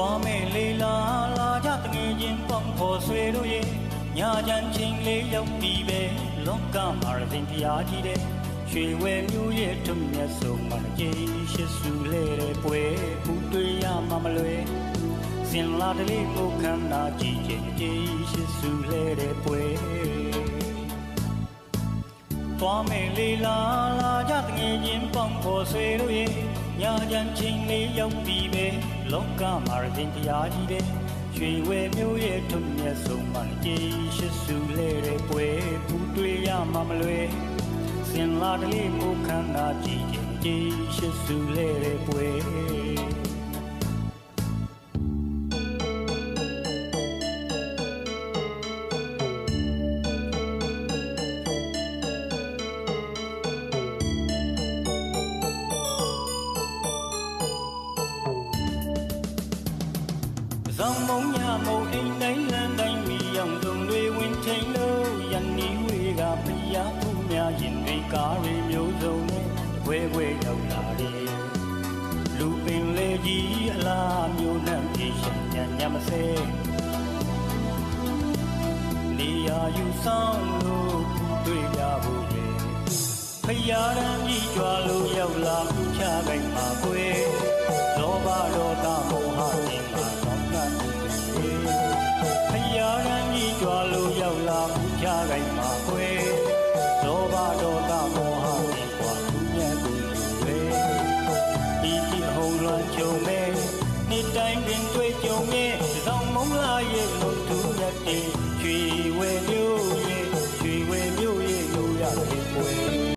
သွားမဲ့လေလာလာကြတငယ်ချင်းပေါင်းဖော်ဆွေတို့ရဲ့ညာချမ်းချင်းလေးရောက်ပြီးပဲလောကမှာရတဲ့တရားကြီးတဲ့ရွှေဝဲမျိုးရဲ့ထုံမျက်စုံမှာကြေးရှိစုလဲတဲ့ပွဲဘူးတွေ့ရမှာမလွယ်စင်လာတလေးကိုခန္ဓာကြည့်ခြင်းကြေးရှိစုလဲတဲ့ပွဲသွားမယ်လေလာလာကြတငယ်ချင်းပေါင်းဖော်ဆွေတို့ရဲ့ညာချမ်းချင်းလေးရောက်ပြီးပဲ လောကမှာရတဲ့တရားကြီးတဲ့ရွှေဝဲမျိုးရဲ့ထုံမျက်စုံမှာကြေးရှိစုလဲတဲ့ပွဲဘူးတွေ့ရမှာမလွယ်စင်လာတလေးကိုခန္ဓာကြည့်ခြင်းကြေးရှိစုလဲတဲ့ပွဲ ဇောင်းမုံညမုံအိမ်တိုင်းလမ်းတိုင်းမီအောင်စုံတွေဝင်ချိန်လို့ယနေ့ဝေကဖျားခုများရင်တွေကားတွေမျိုးစုံနဲ့ဝဲဝဲရောက်လာတယ်လူပင်လေကြီးအလားမျိုးနဲ့ပြေရှင်ညညမစဲနေရာယူဆောင်လို့တွေ့ကြဖို့လေဖျားရန်ကြီးကြွားလို့ရောက်လာခုချခိုင်မှာကွယ် တိုင်းမှာခွေလောဘဒေါသမောဟတွေကွာသူမြတ်ကိုယူဝဲဒီတိဟုံလုံးကြုံမဲ့နေ့တိုင်းပင်တွေ့ကြုံမဲ့စောင်းမုံလာရဲ့လို့သူမြတ်တွေချွေဝဲ